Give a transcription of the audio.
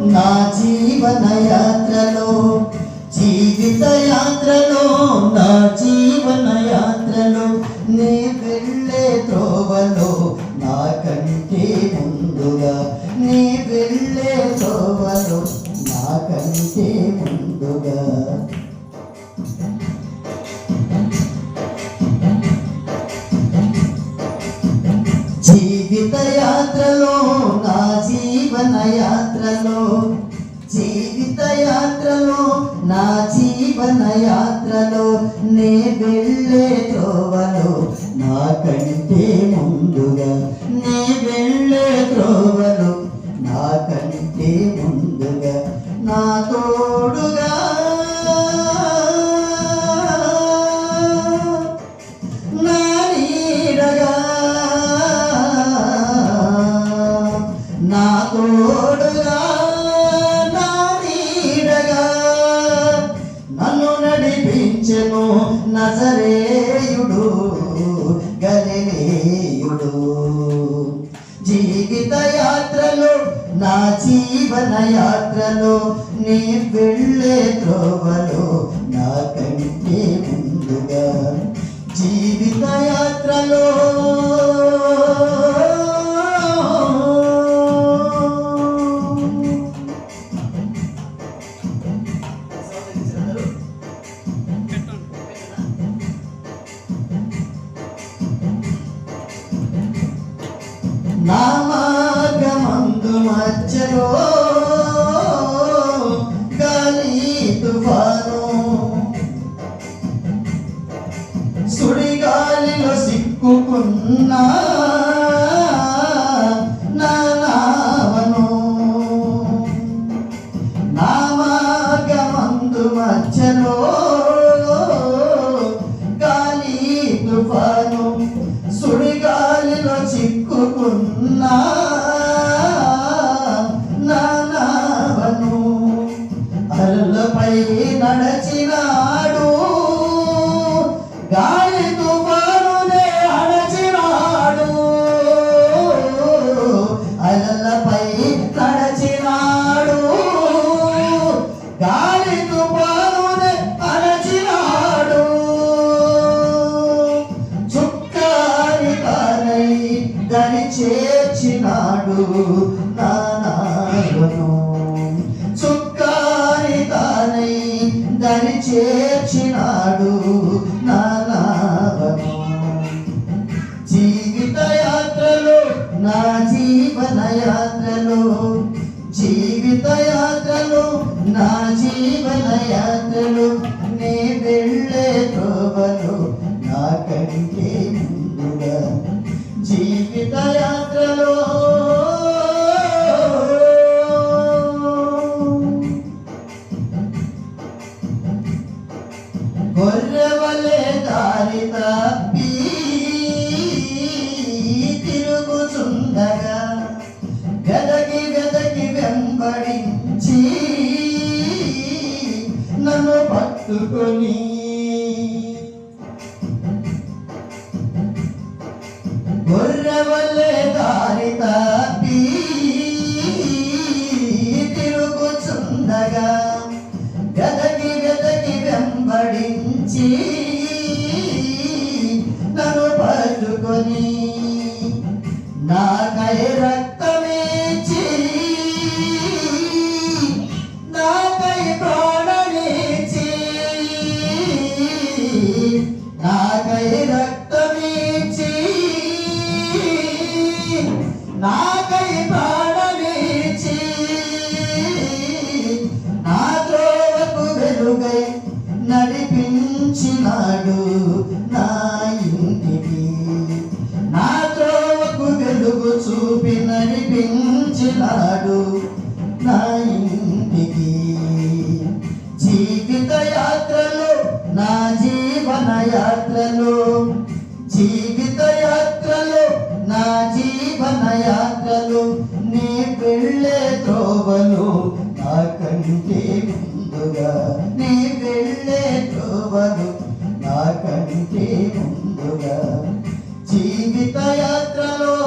నా జీవన యాత్రలో జీవిత యాత్రలో నా జీవన యాత్రలో నీ వెళ్ళే త్రోవలో నాకంటే ముందుగా. నీ వెళ్ళే త్రోవలో నాకంటే ముందుగా. జీవిత యాత్రలో నా జీవన యాత్ర జీవిత యాత్రలో నా జీవన యాత్రలో నే వెళ్ళే త్రోవలో నాకంటే ముందుగా నే వెళ్ళే త్రోవలో నాకంటే ముందుగా నాతో నజరేయుడు గలిలేయుడు జీవిత యాత్రలో నా జీవన యాత్రలో నీ వెళ్ళే త్రోవలో నా కంటే ముందుగా. జీవిత యాత్రలో సిక్కుకున్నా నా నావను నా మార్గమందు మధ్యలో గాలి తుఫాను సుడిగాలిలో చిక్కుకున్నా. దరి చేర్చినాడు నానాగను చుక్కాని తానై దరి చేర్చినాడు నానాగను జీవిత యాత్రలో నా జీవన యాత్రలో జీవిత యాత్రలో నా జీవన యాత్రలో నీ వెళ్ళే త్రోవలో నాకంటే గొర్రెవలే దారి తప్పి తిరుగుతుండగా గదకి గదకి వెంబడించి నన్ను పట్టుకొని గొర్రెవలే వెంబడించి నన్ను పట్టుకొని నా కైరా నాడు నా ఇంటికి. జీవిత యాత్రలు నా జీవన యాత్రలు. జీవిత యాత్రలు నా జీవన యాత్రలు. నీ పెళ్ళే త్రోవలు నా కంటే ముందుగా. నీ పెళ్ళే త్రోవలు నా కంటే ముందుగా. జీవిత యాత్రలో